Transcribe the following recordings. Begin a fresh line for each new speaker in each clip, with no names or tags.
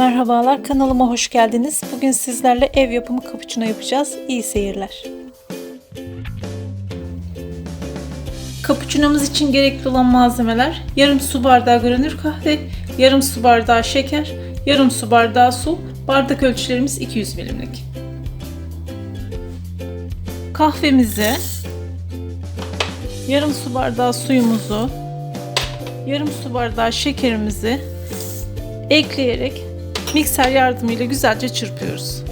Merhabalar kanalıma hoş geldiniz. Bugün sizlerle ev yapımı cappuccino yapacağız. İyi seyirler. Cappuccino'muz için gerekli olan malzemeler yarım su bardağı granül kahve, yarım su bardağı şeker, yarım su bardağı su, bardak ölçülerimiz 200 milimlik. Kahvemizi, yarım su bardağı suyumuzu, yarım su bardağı şekerimizi ekleyerek mikser yardımıyla güzelce çırpıyoruz.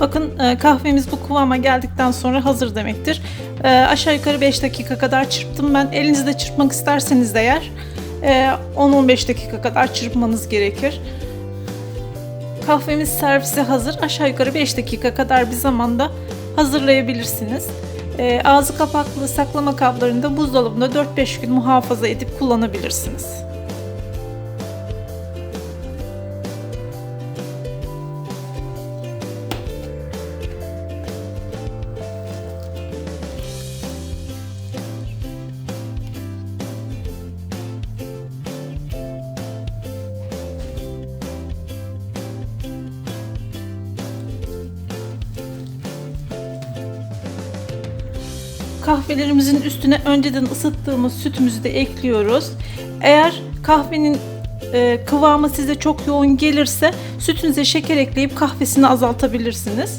Bakın e, kahvemiz bu kıvama geldikten sonra hazır demektir. E, aşağı yukarı 5 dakika kadar çırptım ben. Elinizde çırpmak isterseniz de eğer e, 10-15 dakika kadar çırpmanız gerekir. Kahvemiz servise hazır. Aşağı yukarı 5 dakika kadar bir zamanda hazırlayabilirsiniz. E, ağzı kapaklı saklama kablarını da buzdolabında 4-5 gün muhafaza edip kullanabilirsiniz. Kahvelerimizin üstüne önceden ısıttığımız sütümüzü de ekliyoruz. Eğer kahvenin e, kıvamı size çok yoğun gelirse sütünüze şeker ekleyip kahvesini azaltabilirsiniz.